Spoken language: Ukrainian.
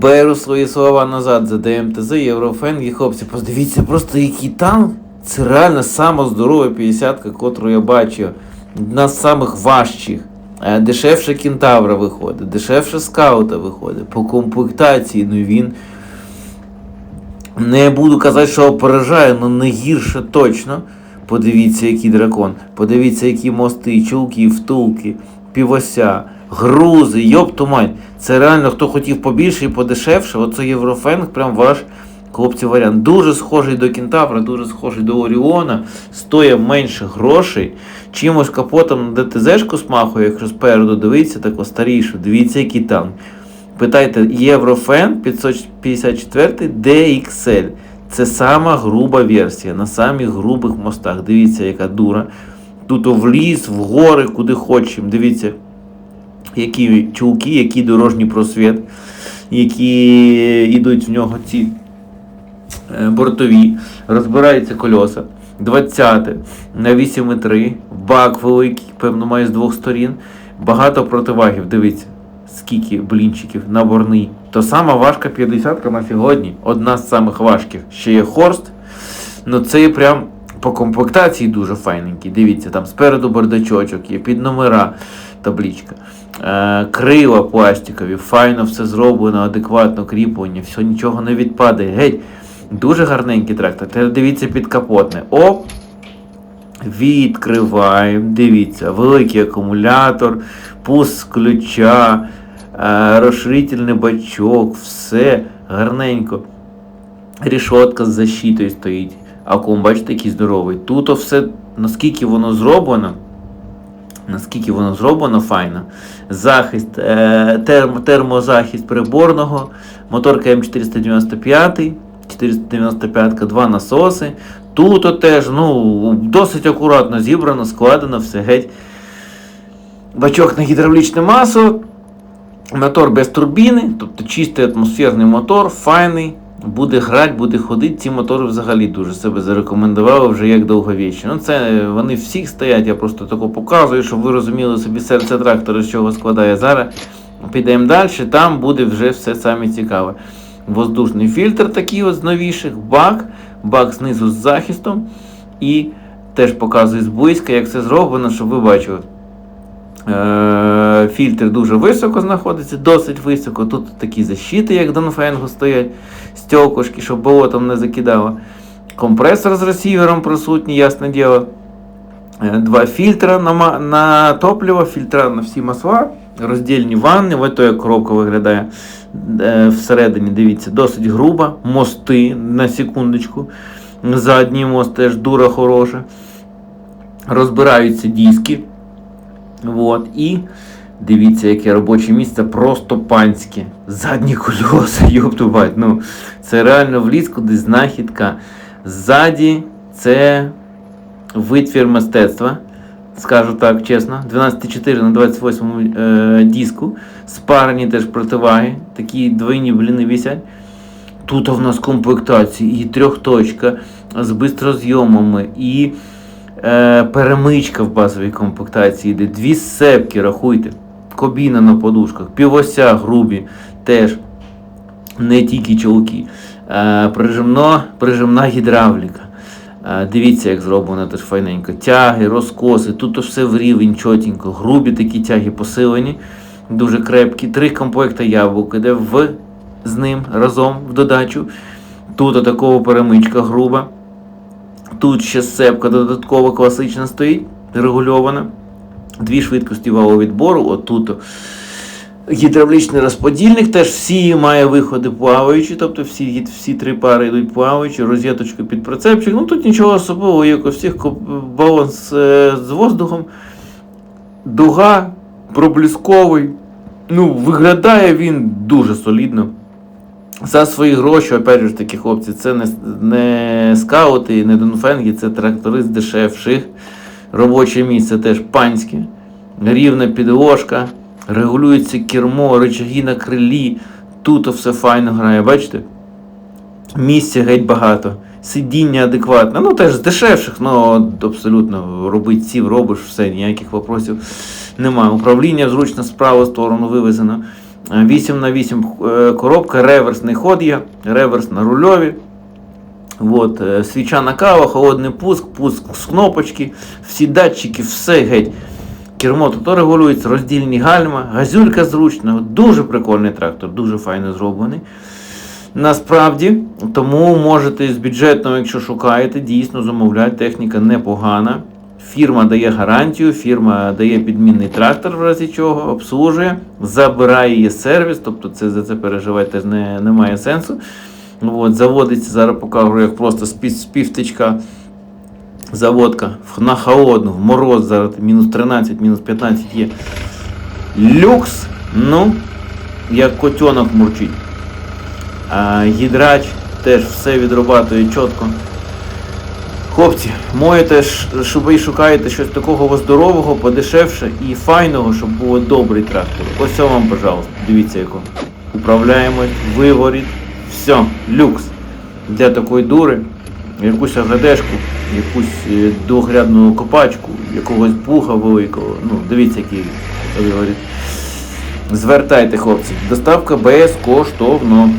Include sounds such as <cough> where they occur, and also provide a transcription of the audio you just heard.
Беру свої слова назад за ДМТЗ, Єврофен і хлопці, подивіться, просто який танк. Це реально сама здорова 50-ка, котру я бачив. Одна з самих важчих. Е, Дешевше кентавра виходить, дешевше скаута виходить. По комплектації, ну він. Не буду казати, що опережає, але не гірше точно. Подивіться, який дракон. Подивіться, які мости, чулки, втулки, півося, грузи, йоп тумань. Це реально, хто хотів побільше і подешевше, оце Єврофенг, прям ваш хлопці варіант. Дуже схожий до Кентавра, дуже схожий до Оріона, стоїть менше грошей. Чимось капотом на ДТЗшку смахує, якщо спереду дивиться, тако старішу. Дивіться, який танк. Питайте Єврофен 554 DXL. Це сама груба версія, на самих грубих мостах. Дивіться, яка дура. Тут в ліс, в гори, куди хочемо. Дивіться, які чулки, який дорожній просвіт, які йдуть в нього ці е, бортові, розбираються кольоса. 20 на 8,3, бак великий, певно, має з двох сторін. Багато противагів, дивіться, скільки блінчиків, наборний. То сама важка 50 на сьогодні, одна з самих важких. Ще є Хорст. Ну це прям по комплектації дуже файненький. Дивіться, там спереду бардачочок є, під номера табличка. Е, крила пластикові, файно все зроблено, адекватно кріплення, все нічого не відпадає. Геть, дуже гарненький трактор. Тепер дивіться підкапотне. Оп! Відкриваємо. Дивіться, великий акумулятор, пуск ключа, е, розширительний бачок, все гарненько. Рішотка з защитою стоїть. Акум, бачите, який здоровий. Тут все, наскільки воно зроблено, наскільки воно зроблено файно. Захист, е, терм, термозахист приборного, моторка М495, 495, два насоси. Тут теж ну, досить акуратно зібрано, складено, все геть. Бачок на гідравлічне масло. Мотор без турбіни, тобто чистий атмосферний мотор, файний, буде грати, буде ходити. Ці мотори взагалі дуже себе зарекомендували вже як довговічні. Ну це вони всіх стоять, я просто тако показую, щоб ви розуміли собі серце трактора, з чого складає. Зараз підемо далі, там буде вже все саме цікаве. Воздушний фільтр такий от з новіших, бак, бак знизу з захистом. І теж показую зблизька, як це зроблено, щоб ви бачили. Е, Фільтр дуже високо знаходиться, досить високо. Тут такі защити, як Донфенгу стоять, стекошки, щоб болотом не закидало. Компресор з ресівером присутній, ясне діло. Е, Два фільтра на, на топливо, фільтра на всі масла, роздільні ванни, ось то як коробка виглядає е, всередині, дивіться, досить груба, мости на секундочку. Задній мост теж дура хороша. Розбираються диски. Вот. І дивіться, яке робоче місце, просто панське. Задні кольоса, <laughs> ёпту бать. Ну, це реально вліз кудись знахідка. Ззаді це витвір мистецтва. Скажу так чесно. 12,4 на 28 е, диску. Спарені теж противаги. Такі двойні бліни висять. Тут в нас комплектації і трьохточка з бистрозйомами, і е, перемичка в базовій комплектації йде. Дві сцепки, рахуйте. Кабіна на подушках, півося грубі, теж не тільки чолки. Е, прижимно, прижимна гідравліка. Е, дивіться, як зроблено теж файненько. Тяги, розкоси, тут все в рівень, чотенько. Грубі такі тяги посилені, дуже крепкі. Три комплекти яблук іде в, з ним разом в додачу. Тут такого перемичка груба. Тут ще сцепка додаткова класична стоїть, регульована. Дві швидкості валового відбору. Отут гідравлічний розподільник, теж всі має виходи плаваючі, тобто всі, всі три пари йдуть плаваючі, розеточка під прицепчик. Ну тут нічого особливого, як у всіх баланс е, з воздухом. Дуга, проблісковий. Ну, виглядає він дуже солідно. За свої гроші, опять же таки, хлопці, це не, не скаути, не донфенги, це трактори з дешевших. Робоче місце теж панське, рівна підложка, регулюється кермо, рычаги на крилі. Тут все файно грає, бачите? Місця геть багато, сидіння адекватне. Ну теж з дешевших, ну абсолютно робить сів, робиш все, ніяких вопросів немає. Управління зручно з праву сторону вивезено. 8 на 8 е, коробка, реверсний ход є, реверс на рульові. От, е, свічана кава, холодний пуск, пуск з кнопочки, всі датчики, все геть. Кермо тут регулюється, роздільні гальма, газюлька зручна. Дуже прикольний трактор, дуже файно зроблений. Насправді, тому можете з бюджетного, якщо шукаєте, дійсно замовляти. Техніка непогана. Фірма дає гарантію, фірма дає підмінний трактор, в разі чого, обслужує, забирає її сервіс, тобто це за це переживати не, немає сенсу. От, заводиться, зараз покажу, як просто з пів- півтичка заводка на холодну, в мороз зараз мінус 13, мінус 15 є. Люкс, ну, як котенок мурчить. А гідрач теж все відрабатує чітко. Хлопці, моєте, ж, щоб ви шукаєте щось такого здорового, подешевше і файного, щоб було добрий трактор. Ось це вам, пожалуйста, дивіться яко. Управляємо, виворіт, все, люкс. Для такої дури, якусь агадешку, якусь е, двохрядну копачку, якогось пуха великого. Ну, дивіться, який виворіт. Звертайте, хлопці. Доставка безкоштовно.